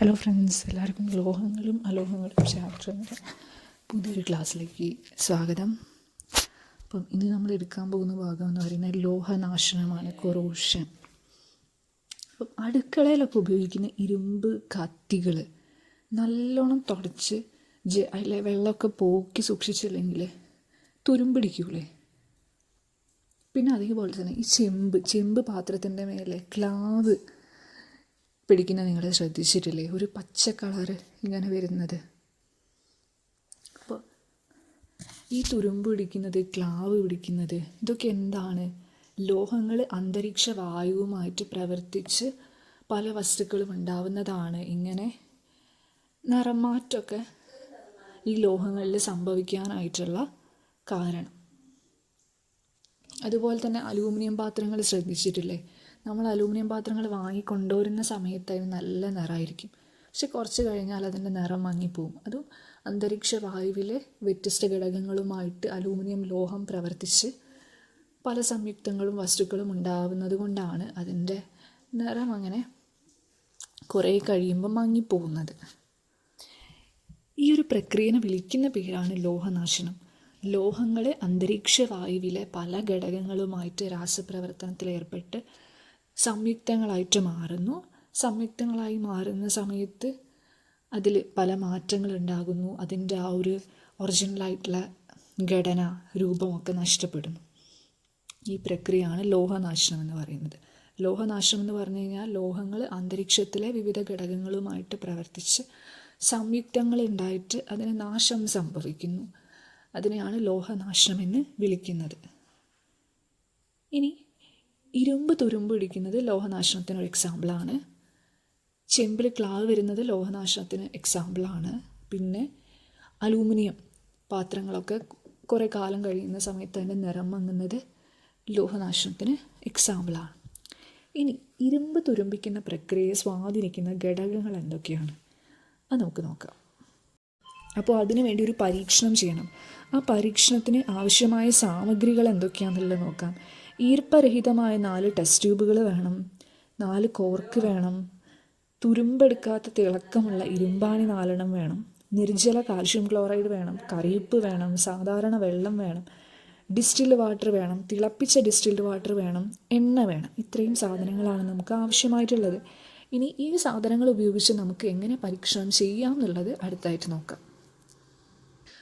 Hello friends എല്ലാവർക്കും ലോഹങ്ങളും അലോഹങ്ങളും ചാപ്റ്ററിന്റെ പുതിയൊരു ക്ലാസ്സിലേക്ക് സ്വാഗതം. അപ്പം ഇന്ന് നമ്മൾ എടുക്കാൻ പോകുന്ന ഭാഗം എന്ന് പറയുന്നത് ലോഹനാശനമാണ് കൊറോഷൻ അപ്പം അടുക്കളയിലൊക്കെ ഉപയോഗിക്കുന്ന ഇരുമ്പ് കത്തികൾ നല്ലോണം തുടച്ച് ജ അതിലെ വെള്ളമൊക്കെ പോക്കി സൂക്ഷിച്ചില്ലെങ്കിൽ തുരുമ്പിടിക്കൂലേ പിന്നെ അതേപോലെ തന്നെ ഈ ചെമ്പ് ചെമ്പ് പാത്രത്തിന്റെ മേലെ ക്ലാവ് പിടിക്കുന്ന നിങ്ങൾ ശ്രദ്ധിച്ചിട്ടില്ലേ? ഒരു പച്ച കളറ് ഇങ്ങനെ വരുന്നത്. അപ്പോൾ ഈ തുരുമ്പ് പിടിക്കുന്നത് ക്ലാവ് പിടിക്കുന്നത് ഇതൊക്കെ എന്താണ്? ലോഹങ്ങൾ അന്തരീക്ഷ വായുവുമായിട്ട് പ്രവർത്തിച്ച് പല വസ്തുക്കളും ഉണ്ടാവുന്നതാണ്. ഇങ്ങനെ നിറമാറ്റമൊക്കെ ഈ ലോഹങ്ങളിൽ സംഭവിക്കാനായിട്ടുള്ള കാരണം. അതുപോലെ തന്നെ അലൂമിനിയം പാത്രങ്ങൾ ശ്രദ്ധിച്ചിട്ടില്ലേ? നമ്മൾ അലൂമിനിയം പാത്രങ്ങൾ വാങ്ങിക്കൊണ്ടുവരുന്ന സമയത്ത് അതിന് നല്ല നിറമായിരിക്കും. പക്ഷെ കുറച്ച് കഴിഞ്ഞാൽ അതിന്റെ നിറം മങ്ങിപ്പോവും. അതും അന്തരീക്ഷ വായുവിലെ വ്യത്യസ്ത ഘടകങ്ങളുമായിട്ട് അലൂമിനിയം ലോഹം പ്രവർത്തിച്ച് പല സംയുക്തങ്ങളും വസ്തുക്കളും ഉണ്ടാവുന്നത് കൊണ്ടാണ് അതിന്റെ നിറം അങ്ങനെ കുറേ കഴിയുമ്പോൾ മങ്ങിപ്പോകുന്നത്. ഈ ഒരു പ്രക്രിയനെ വിളിക്കുന്ന പേരാണ് ലോഹനാശനം. ലോഹങ്ങളെ അന്തരീക്ഷ വായുവിലെ പല ഘടകങ്ങളുമായിട്ട് രാസപ്രവർത്തനത്തിൽ ഏർപ്പെട്ട് സംയുക്തങ്ങളായിട്ട് മാറുന്നു. സംയുക്തങ്ങളായി മാറുന്ന സമയത്ത് അതിൽ പല മാറ്റങ്ങൾ ഉണ്ടാകുന്നു. അതിന്റെ ആ ഒരു ഒറിജിനലായിട്ടുള്ള ഘടന രൂപമൊക്കെ നഷ്ടപ്പെടുന്നു. ഈ പ്രക്രിയയാണ് ലോഹനാശനം എന്ന് പറയുന്നത്. ലോഹനാശനം എന്ന് പറഞ്ഞു കഴിഞ്ഞാൽ ലോഹങ്ങൾ അന്തരീക്ഷത്തിലെ വിവിധ ഘടകങ്ങളുമായിട്ട് പ്രവർത്തിച്ച് സംയുക്തങ്ങൾ ഉണ്ടായിട്ട് അതിന് നാശം സംഭവിക്കുന്നു. അതിനെയാണ് ലോഹനാശനം എന്ന് വിളിക്കുന്നത്. ഇനി ഇരുമ്പ് തുരുമ്പ് ഇടിക്കുന്നത് ലോഹനാശനത്തിന് ഒരു എക്സാമ്പിളാണ് ചെമ്പിൽ ക്ലാവ് വരുന്നത് ലോഹനാശനത്തിന് എക്സാമ്പിളാണ് പിന്നെ അലൂമിനിയം പാത്രങ്ങളൊക്കെ കുറേ കാലം കഴിയുന്ന സമയത്ത് അതിന്റെ നിറം മങ്ങുന്നത് ലോഹനാശനത്തിന് എക്സാമ്പിളാണ് ഇനി ഇരുമ്പ് തുരുമ്പിക്കുന്ന പ്രക്രിയയെ സ്വാധീനിക്കുന്ന ഘടകങ്ങൾ എന്തൊക്കെയാണ്? അത് നമുക്ക് നോക്കാം. അപ്പോൾ അതിനു വേണ്ടി ഒരു പരീക്ഷണം ചെയ്യണം. ആ പരീക്ഷണത്തിന് ആവശ്യമായ സാമഗ്രികൾ എന്തൊക്കെയാണെന്നുള്ളത് നോക്കാം. ഈർപ്പരഹിതമായ നാല് ടെസ്റ്റ് ട്യൂബുകൾ വേണം. നാല് കോർക്ക് വേണം. തുരുമ്പെടുക്കാത്ത തിളക്കമുള്ള ഇരുമ്പാണി നാലെണ്ണം വേണം. നിർജല കാൽഷ്യം ക്ലോറൈഡ് വേണം. കറിയുപ്പ് വേണം. സാധാരണ വെള്ളം വേണം. ഡിസ്റ്റിൽഡ് വാട്ടർ വേണം. തിളപ്പിച്ച ഡിസ്റ്റിൽഡ് വാട്ടർ വേണം. എണ്ണ വേണം. ഇത്രയും സാധനങ്ങളാണ് നമുക്ക് ആവശ്യമായിട്ടുള്ളത്. ഇനി ഈ സാധനങ്ങൾ ഉപയോഗിച്ച് നമുക്ക് എങ്ങനെ പരീക്ഷണം ചെയ്യാം എന്നുള്ളത് അടുത്തായിട്ട് നോക്കാം.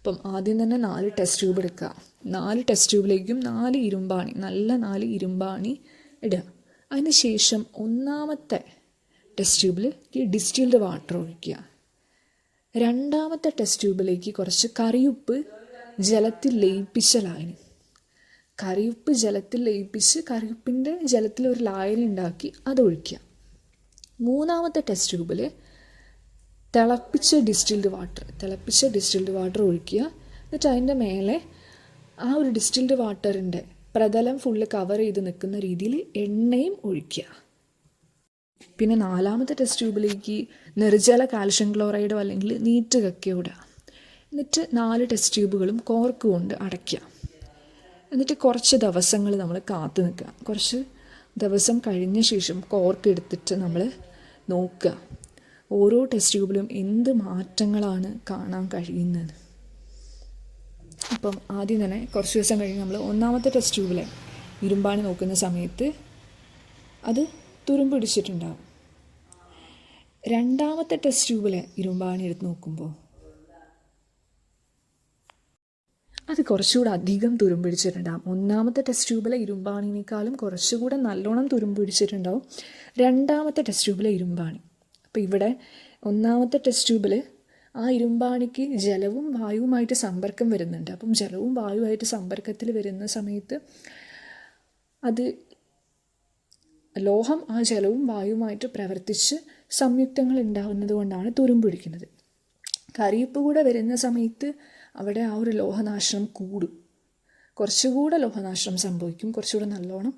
അപ്പം ആദ്യം തന്നെ നാല് ടെസ്റ്റ് ട്യൂബ് എടുക്കുക. നാല് ടെസ്റ്റ് ട്യൂബിലേക്കും നാല് ഇരുമ്പാണി നല്ല നാല് ഇരുമ്പാണി ഇടുക. അതിന് ശേഷം ഒന്നാമത്തെ ടെസ്റ്റ് ട്യൂബിലേക്ക് ഡിസ്റ്റിൽഡ് വാട്ടർ ഒഴിക്കുക. രണ്ടാമത്തെ ടെസ്റ്റ് ട്യൂബിലേക്ക് കുറച്ച് കറിയുപ്പ് ജലത്തിൽ ലയിപ്പിച്ച ലായനി. കറിയുപ്പ് ജലത്തിൽ ലയിപ്പിച്ച് കറിയുപ്പിന്റെ ജലത്തിൽ ഒരു ലായനി ഉണ്ടാക്കി അത് ഒഴിക്കുക. മൂന്നാമത്തെ ടെസ്റ്റ് ട്യൂബിൽ തിളപ്പിച്ച ഡിസ്റ്റിൽഡ് വാട്ടർ തിളപ്പിച്ച ഡിസ്റ്റിൽഡ് വാട്ടർ ഒഴിക്കുക. എന്നിട്ട് അതിന്റെ മേലെ ആ ഒരു ഡിസ്റ്റിൽഡ് വാട്ടറിന്റെ പ്രതലം ഫുള്ള് കവർ ചെയ്ത് നിൽക്കുന്ന രീതിയിൽ എണ്ണയും ഒഴിക്കുക. പിന്നെ നാലാമത്തെ ടെസ്റ്റ് ട്യൂബിലേക്ക് നിർജല കാൽഷ്യം ക്ലോറൈഡോ അല്ലെങ്കിൽ നീറ്റ് കക്കയോ ഇടുക. എന്നിട്ട് നാല് ടെസ്റ്റ് ട്യൂബുകളും കോർക്ക് കൊണ്ട് അടയ്ക്കുക. എന്നിട്ട് കുറച്ച് ദിവസങ്ങൾ നമ്മൾ കാത്തു നിൽക്കുക. കുറച്ച് ദിവസം കഴിഞ്ഞ ശേഷം കോർക്ക് എടുത്തിട്ട് നമ്മൾ നോക്കുക. ഓരോ ടെസ്റ്റ് ട്യൂബിലും എന്ത് മാറ്റങ്ങളാണ് കാണാൻ കഴിയുന്നത്? അപ്പം ആദ്യം തന്നെ കുറച്ച് ദിവസം കഴിഞ്ഞ് നമ്മൾ ഒന്നാമത്തെ ടെസ്റ്റ് ട്യൂബിലെ ഇരുമ്പാണി നോക്കുന്ന സമയത്ത് അത് തുരുമ്പിടിച്ചിട്ടുണ്ടാവും രണ്ടാമത്തെ ടെസ്റ്റ് ട്യൂബിലെ ഇരുമ്പാണി എടുത്ത് നോക്കുമ്പോൾ അത് കുറച്ചുകൂടെ അധികം തുരുമ്പിടിച്ചിട്ടുണ്ടാകും ഒന്നാമത്തെ ടെസ്റ്റ് ട്യൂബിലെ ഇരുമ്പാണിനേക്കാളും കുറച്ചുകൂടെ നല്ലോണം തുരുമ്പിടിച്ചിട്ടുണ്ടാവും രണ്ടാമത്തെ ടെസ്റ്റ് ട്യൂബിലെ ഇരുമ്പാണി. അപ്പോൾ ഇവിടെ ഒന്നാമത്തെ ടെസ്റ്റ് ട്യൂബിൽ ആ ഇരുമ്പാണിക്ക് ജലവും വായുവുമായിട്ട് സമ്പർക്കം വരുന്നുണ്ട്. അപ്പം ജലവും വായുവായിട്ട് സമ്പർക്കത്തിൽ വരുന്ന സമയത്ത് അത് ലോഹം ആ ജലവും വായുവുമായിട്ട് പ്രവർത്തിച്ച് സംയുക്തങ്ങൾ ഉണ്ടാകുന്നത് കൊണ്ടാണ് തുരുമ്പിടിക്കുന്നത് കരിയുപ്പ് കൂടെ വരുന്ന സമയത്ത് അവിടെ ആ ഒരു ലോഹനാശനം കൂടും. കുറച്ചുകൂടെ ലോഹനാശനം സംഭവിക്കും. കുറച്ചുകൂടെ നല്ലോണം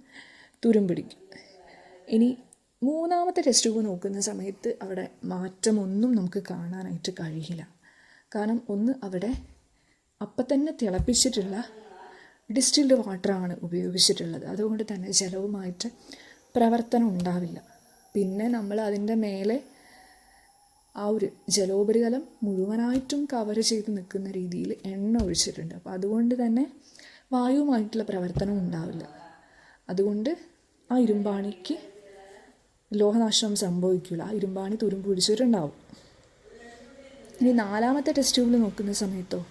തുരുമ്പിടിക്കും ഇനി മൂന്നാമത്തെ ടെസ്റ്റ് ട്യൂബ് നോക്കുന്ന സമയത്ത് അവിടെ മാറ്റമൊന്നും നമുക്ക് കാണാനായിട്ട് കഴിയില്ല. കാരണം ഒന്ന് അവിടെ അപ്പം തന്നെ തിളപ്പിച്ചിട്ടുള്ള ഡിസ്റ്റിൽഡ് വാട്ടറാണ് ഉപയോഗിച്ചിട്ടുള്ളത്. അതുകൊണ്ട് തന്നെ ജലവുമായിട്ട് പ്രവർത്തനം ഉണ്ടാവില്ല. പിന്നെ നമ്മൾ അതിന്റെ മേലെ ആ ഒരു ജലോപരിതലം മുഴുവനായിട്ടും കവർ ചെയ്ത് നിൽക്കുന്ന രീതിയിൽ എണ്ണ ഒഴിച്ചിട്ടുണ്ട്. അപ്പോൾ അതുകൊണ്ട് തന്നെ വായുവുമായിട്ടുള്ള പ്രവർത്തനം ഉണ്ടാവില്ല. അതുകൊണ്ട് ആ ഇരുമ്പാണിക്ക് ലോഹനാശം സംഭവിക്കില്ല ഇരുമ്പാണി തുരുമ്പ് പിടിച്ചിട്ടുണ്ടാവും. ഇനി നാലാമത്തെ ടെസ്റ്റ് ട്യൂബിൽ നോക്കുന്ന സമയത്തോ?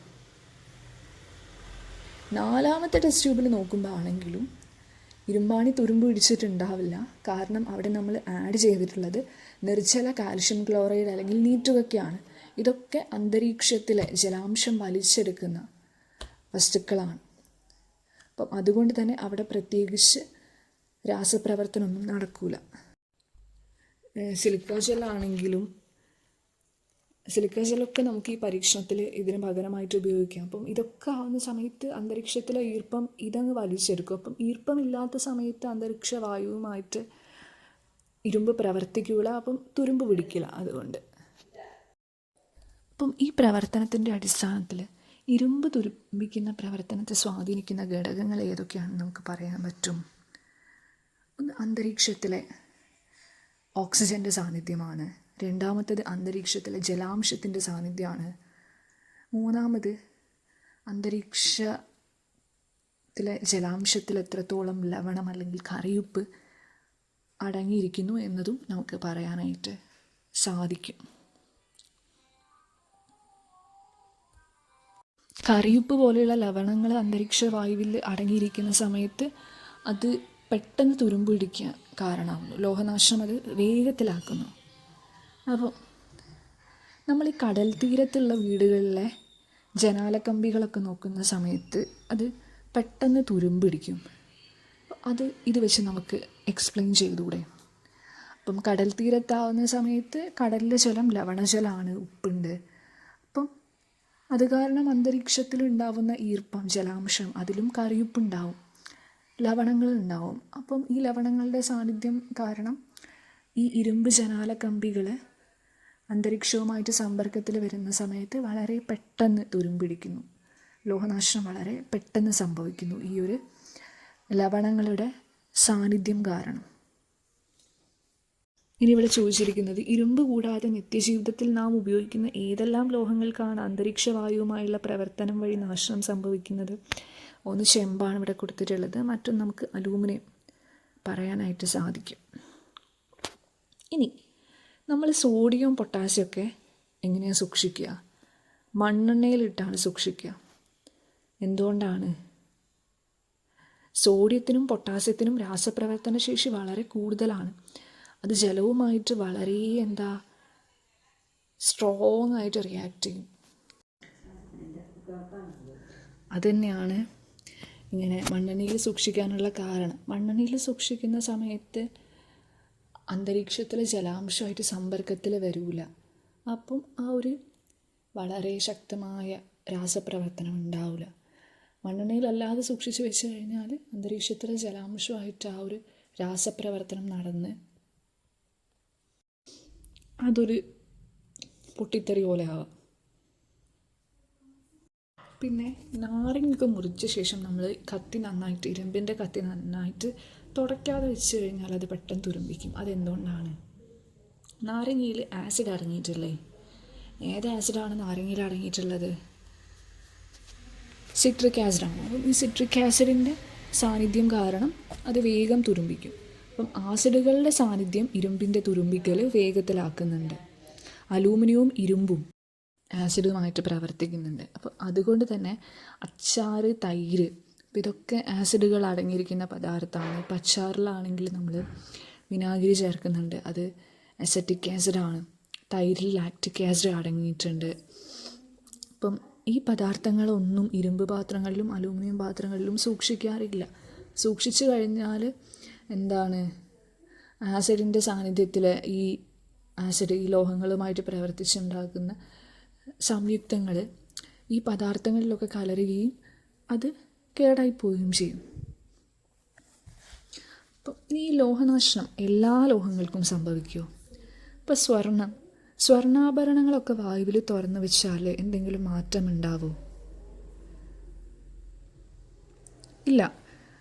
നാലാമത്തെ ടെസ്റ്റ് ട്യൂബിൽ നോക്കുമ്പോൾ ആണെങ്കിലും ഇരുമ്പാണി തുരുമ്പ് പിടിച്ചിട്ടുണ്ടാവില്ല. കാരണം അവിടെ നമ്മൾ ആഡ് ചെയ്തിട്ടുള്ളത് നിർജല കാൽഷ്യം ക്ലോറൈഡ് അല്ലെങ്കിൽ നീറ്റുകയൊക്കെയാണ് ഇതൊക്കെ അന്തരീക്ഷത്തിലെ ജലാംശം വലിച്ചെടുക്കുന്ന വസ്തുക്കളാണ്. അപ്പം അതുകൊണ്ട് തന്നെ അവിടെ പ്രത്യേകിച്ച് രാസപ്രവർത്തനമൊന്നും നടക്കൂല. സിലിക്ക ജെല്ലാണെങ്കിലും സിലിക്ക ജെല്ലൊക്കെ നമുക്ക് ഈ പരീക്ഷണത്തിൽ ഇതിന് പകരമായിട്ട് ഉപയോഗിക്കാം. അപ്പം ഇതൊക്കെ ആവുന്ന സമയത്ത് അന്തരീക്ഷത്തിലെ ഈർപ്പം ഇതങ്ങ് വലിച്ചെടുക്കും. അപ്പം ഈർപ്പമില്ലാത്ത സമയത്ത് അന്തരീക്ഷ വായുവുമായിട്ട് ഇരുമ്പ് പ്രവർത്തിക്കൂല. അപ്പം തുരുമ്പ് പിടിക്കില്ല അതുകൊണ്ട്. അപ്പം ഈ പ്രവർത്തനത്തിന്റെ അടിസ്ഥാനത്തിൽ ഇരുമ്പ് തുരുമ്പിക്കുന്ന പ്രവർത്തനത്തെ സ്വാധീനിക്കുന്ന ഘടകങ്ങൾ ഏതൊക്കെയാണെന്ന് നമുക്ക് പറയാൻ പറ്റും? ഒന്ന് അന്തരീക്ഷത്തിലെ ഓക്സിജന്റെ സാന്നിധ്യമാണ്. രണ്ടാമത്തത് അന്തരീക്ഷത്തിലെ ജലാംശത്തിന്റെ സാന്നിധ്യമാണ്. മൂന്നാമത് അന്തരീക്ഷത്തിലെ ജലാംശത്തിൽ എത്രത്തോളം ലവണം അല്ലെങ്കിൽ കറിയുപ്പ് അടങ്ങിയിരിക്കുന്നു എന്നതും നമുക്ക് പറയാനായിട്ട് സാധിക്കും. കറിയുപ്പ് പോലെയുള്ള ലവണങ്ങൾ അന്തരീക്ഷ വായുവിൽ അടങ്ങിയിരിക്കുന്ന സമയത്ത് അത് പെട്ടെന്ന് തുരുമ്പിടിക്കാൻ കാരണമാകുന്നു ലോഹനാശം അത് വേഗത്തിലാക്കുന്നു. അപ്പോൾ നമ്മൾ ഈ കടൽ തീരത്തുള്ള വീടുകളിലെ ജനാലക്കമ്പികളൊക്കെ നോക്കുന്ന സമയത്ത് അത് പെട്ടെന്ന് തുരുമ്പിടിക്കും. അത് ഇത് വെച്ച് നമുക്ക് എക്സ്പ്ലെയിൻ ചെയ്തുകൂടെ? അപ്പം കടൽ തീരത്താവുന്ന സമയത്ത് കടലിലെ ജലം ലവണജലമാണ് ഉപ്പുണ്ട്. അപ്പം അത് കാരണം അന്തരീക്ഷത്തിലുണ്ടാവുന്ന ഈർപ്പം ജലാംശം അതിലും കറിയുപ്പുണ്ടാവും. ലവണങ്ങൾ ഉണ്ടാവും അപ്പം ഈ ലവണങ്ങളുടെ സാന്നിധ്യം കാരണം ഈ ഇരുമ്പ് ജനാല കമ്പികൾ അന്തരീക്ഷവുമായിട്ട് സമ്പർക്കത്തിൽ വരുന്ന സമയത്ത് വളരെ പെട്ടെന്ന് തുരുമ്പിടിക്കുന്നു. ലോഹനാശം വളരെ പെട്ടെന്ന് സംഭവിക്കുന്നു. ഈ ഒരു ലവണങ്ങളുടെ സാന്നിധ്യം കാരണം. ഇനി ഇവിടെ ചോദിച്ചിരിക്കുന്നത് ഇരുമ്പ് കൂടാതെ നിത്യജീവിതത്തിൽ നാം ഉപയോഗിക്കുന്ന ഏതെല്ലാം ലോഹങ്ങൾക്കാണ് അന്തരീക്ഷ വായുവുമായുള്ള പ്രവർത്തനം വഴി നാശനം സംഭവിക്കുന്നത്? ഒന്ന് ചെമ്പാണ് ഇവിടെ കൊടുത്തിട്ടുള്ളത്. മറ്റൊന്ന് നമുക്ക് അലൂമിനിയം പറയാനായിട്ട് സാധിക്കും. ഇനി നമ്മൾ സോഡിയവും പൊട്ടാസ്യമൊക്കെ എങ്ങനെയാണ് സൂക്ഷിക്കുക? മണ്ണെണ്ണയിലിട്ടാണ് സൂക്ഷിക്കുക. എന്തുകൊണ്ടാണ്? സോഡിയത്തിനും പൊട്ടാസ്യത്തിനും രാസപ്രവർത്തന ശേഷി വളരെ കൂടുതലാണ്. അത് ജലവുമായിട്ട് വളരെ എന്താ സ്ട്രോങ് ആയിട്ട് റിയാക്ട് ചെയ്യും. അതുതന്നെയാണ് ഇങ്ങനെ മണ്ണെണ്ണയിൽ സൂക്ഷിക്കാനുള്ള കാരണം. മണ്ണെണ്ണയിൽ സൂക്ഷിക്കുന്ന സമയത്ത് അന്തരീക്ഷത്തിലെ ജലാംശമായിട്ട് സമ്പർക്കത്തിൽ വരൂല. അപ്പം ആ ഒരു വളരെ ശക്തമായ രാസപ്രവർത്തനം ഉണ്ടാവില്ല മണ്ണെണ്ണയിലല്ലാതെ സൂക്ഷിച്ച് വെച്ച് കഴിഞ്ഞാൽ അന്തരീക്ഷത്തിലെ ജലാംശമായിട്ട് ആ ഒരു രാസപ്രവർത്തനം നടന്ന് അതൊരു പൊട്ടിത്തെറി പോലെ ആവാം. പിന്നെ നാരങ്ങയൊക്കെ മുറിച്ച ശേഷം നമ്മൾ കത്തി നന്നായിട്ട് ഇരുമ്പിന്റെ കത്തി നന്നായിട്ട് തുടയ്ക്കാതെ വെച്ച് കഴിഞ്ഞാൽ അത് പെട്ടെന്ന് തുരുമ്പിക്കും. അതെന്തുകൊണ്ടാണ്? നാരങ്ങയിൽ ആസിഡ് അടങ്ങിയിട്ടില്ലേ? ഏത് ആസിഡാണ് നാരങ്ങയിൽ അടങ്ങിയിട്ടുള്ളത്? സിട്രിക് ആസിഡാണ് അപ്പം ഈ സിട്രിക് ആസിഡിന്റെ സാന്നിധ്യം കാരണം അത് വേഗം തുരുമ്പിക്കും. അപ്പം ആസിഡുകളുടെ സാന്നിധ്യം ഇരുമ്പിന്റെ തുരുമ്പിക്കൽ വേഗത്തിലാക്കുന്നുണ്ട്. അലൂമിനിയവും ഇരുമ്പും. ആസിഡുമായിട്ട് പ്രവർത്തിക്കുന്നുണ്ട്. അപ്പോൾ അതുകൊണ്ട് തന്നെ അച്ചാർ തൈര് ഇതൊക്കെ ആസിഡുകൾ അടങ്ങിയിരിക്കുന്ന പദാർത്ഥമാണ്. ഇപ്പോൾ അച്ചാറിലാണെങ്കിൽ നമ്മൾ വിനാഗിരി ചേർക്കുന്നുണ്ട്. അത് അസറ്റിക് ആസിഡാണ് തൈരിൽ ലാക്റ്റിക് ആസിഡ് അടങ്ങിയിട്ടുണ്ട്. അപ്പം ഈ പദാർത്ഥങ്ങളൊന്നും ഇരുമ്പ് പാത്രങ്ങളിലും അലൂമിനിയം പാത്രങ്ങളിലും സൂക്ഷിക്കാറില്ല. സൂക്ഷിച്ചു കഴിഞ്ഞാൽ എന്താണ്? ആസിഡിന്റെ സാന്നിധ്യത്തിൽ ഈ ആസിഡ് ഈ ലോഹങ്ങളുമായിട്ട് പ്രവർത്തിച്ചുണ്ടാക്കുന്ന സംയുക്തങ്ങൾ ഈ പദാർത്ഥങ്ങളിലൊക്കെ കലരുകയും അത് കേടായി പോവുകയും ചെയ്യും. അപ്പം ഈ ലോഹനാശനം എല്ലാ ലോഹങ്ങൾക്കും സംഭവിക്കുമോ ഇപ്പം സ്വർണം സ്വർണാഭരണങ്ങളൊക്കെ വായുവിൽ തുറന്നു വെച്ചാൽ എന്തെങ്കിലും മാറ്റം ഉണ്ടാവുമോ ഇല്ല.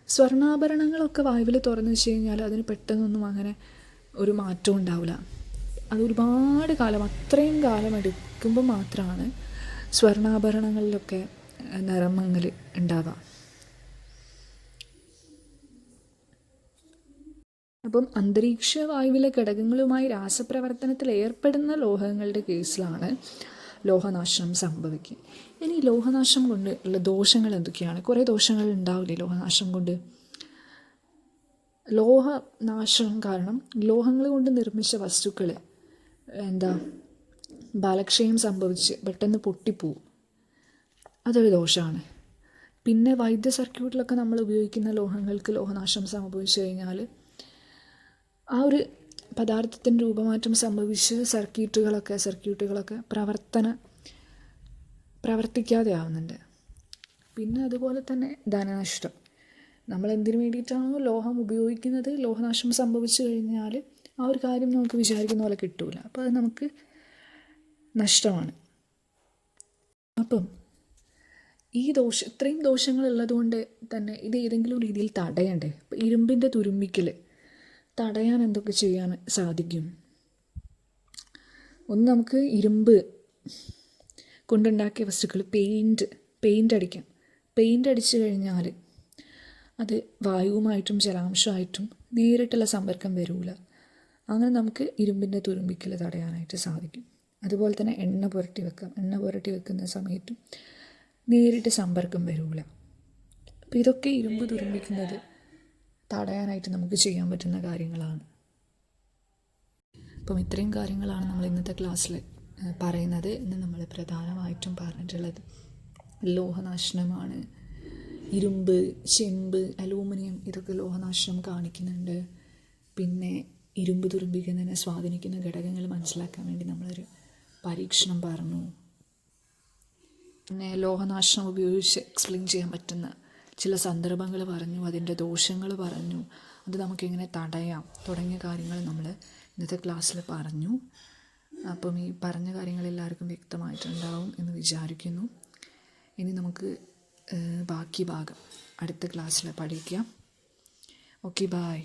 സ്വർണാഭരണങ്ങളൊക്കെ വായുവിൽ തുറന്നു വെച്ച് കഴിഞ്ഞാൽ അതിന് പെട്ടെന്നൊന്നും അങ്ങനെ ഒരു മാറ്റവും ഉണ്ടാവില്ല. അത് ഒരുപാട് കാലം അത്രയും കാലം എടുക്കുമ്പോൾ മാത്രമാണ് സ്വർണാഭരണങ്ങളിലൊക്കെ നിറമങ്ങൽ ഉണ്ടാവുക അപ്പം അന്തരീക്ഷ വായുവിലെ ഘടകങ്ങളുമായി രാസപ്രവർത്തനത്തിൽ ഏർപ്പെടുന്ന ലോഹങ്ങളുടെ കേസിലാണ് ലോഹനാശം സംഭവിക്കുക. ഇനി ലോഹനാശം കൊണ്ട് ഉള്ള ദോഷങ്ങൾ എന്തൊക്കെയാണ്? കുറേ ദോഷങ്ങൾ ഉണ്ടാവില്ലേ ലോഹനാശം കൊണ്ട്? ലോഹനാശം കാരണം ലോഹങ്ങൾ കൊണ്ട് നിർമ്മിച്ച വസ്തുക്കൾ എന്താ? ബാലക്ഷയം സംഭവിച്ച് പെട്ടെന്ന് പൊട്ടിപ്പോവും. അതൊരു ദോഷമാണ് പിന്നെ വൈദ്യ സർക്യൂട്ടിലൊക്കെ നമ്മൾ ഉപയോഗിക്കുന്ന ലോഹങ്ങൾക്ക് ലോഹനാശം സംഭവിച്ചു കഴിഞ്ഞാൽ ആ ഒരു പദാർത്ഥത്തിന്റെ രൂപമാറ്റം സംഭവിച്ച് സർക്യൂട്ടുകളൊക്കെ സർക്യൂട്ടുകളൊക്കെ പ്രവർത്തന പ്രവർത്തിക്കാതെ ആവുന്നുണ്ട്. പിന്നെ അതുപോലെ തന്നെ ധനനഷ്ടം. നമ്മൾ എന്തിനു വേണ്ടിയിട്ടാണോ ലോഹം ഉപയോഗിക്കുന്നത്? ലോഹനാശം സംഭവിച്ചു കഴിഞ്ഞാൽ ആ ഒരു കാര്യം നമുക്ക് വിചാരിക്കുന്ന പോലെ കിട്ടൂല. അപ്പോൾ അത് നമുക്ക് നഷ്ടമാണ്. അപ്പം ഈ ദോഷം ഇത്രയും ദോഷങ്ങളുള്ളത് കൊണ്ട് തന്നെ ഇത് ഏതെങ്കിലും രീതിയിൽ തടയണ്ടേ? ഇപ്പം ഇരുമ്പിന്റെ തുരുമ്പിക്കൽ തടയാൻ എന്തൊക്കെ ചെയ്യാൻ സാധിക്കും? ഒന്ന് നമുക്ക് ഇരുമ്പ് കൊണ്ടുണ്ടാക്കിയ വസ്തുക്കൾ പെയിന്റ് പെയിന്റ് അടിക്കാം. പെയിന്റ് അടിച്ചു കഴിഞ്ഞാൽ അത് വായുവുമായിട്ടും ജലാംശമായിട്ടും നേരിട്ടുള്ള സമ്പർക്കം വരില്ല അങ്ങനെ നമുക്ക് ഇരുമ്പിന്റെ തുരുമ്പിക്കൽ തടയാനായിട്ട് സാധിക്കും. അതുപോലെ തന്നെ എണ്ണ പുരട്ടി വെക്കാം. എണ്ണ പുരട്ടി വെക്കുന്ന സമയത്തും നേരിട്ട് സമ്പർക്കം വരില്ല അപ്പോൾ ഇതൊക്കെ ഇരുമ്പ് തുരുമ്പിക്കുന്നത് തടയാനായിട്ട് നമുക്ക് ചെയ്യാൻ പറ്റുന്ന കാര്യങ്ങളാണ്. അപ്പം ഇത്രയും കാര്യങ്ങളാണ് നമ്മൾ ഇന്നത്തെ ക്ലാസ്സിൽ പറയുന്നത്. ഇന്ന് നമ്മൾ പ്രധാനമായിട്ടും പറഞ്ഞിട്ടുള്ളത് ലോഹനാശനമാണ്. ഇരുമ്പ് ചെമ്പ് അലൂമിനിയം ഇതൊക്കെ ലോഹനാശനം കാണിക്കുന്നുണ്ട്. പിന്നെ ഇരുമ്പ് തുരുമ്പിക്കുന്നതിനെ സ്വാധീനിക്കുന്ന ഘടകങ്ങൾ മനസ്സിലാക്കാൻ വേണ്ടി നമ്മളൊരു പരീക്ഷണം പറഞ്ഞു. പിന്നെ ലോഹനാശനം ഉപയോഗിച്ച് എക്സ്പ്ലെയിൻ ചെയ്യാൻ പറ്റുന്ന ചില സന്ദർഭങ്ങൾ പറഞ്ഞു അതിന്റെ ദോഷങ്ങൾ പറഞ്ഞു അത് നമുക്കെങ്ങനെ തടയാം തുടങ്ങിയ കാര്യങ്ങൾ നമ്മൾ ഇന്നത്തെ ക്ലാസ്സിൽ പറഞ്ഞു. അപ്പം ഈ പറഞ്ഞ കാര്യങ്ങൾ എല്ലാവർക്കും വ്യക്തമായിട്ടുണ്ടാവും എന്ന് വിചാരിക്കുന്നു. ഇനി നമുക്ക് ബാക്കി ഭാഗം അടുത്ത ക്ലാസ്സിൽ പഠിക്കാം. Okay bye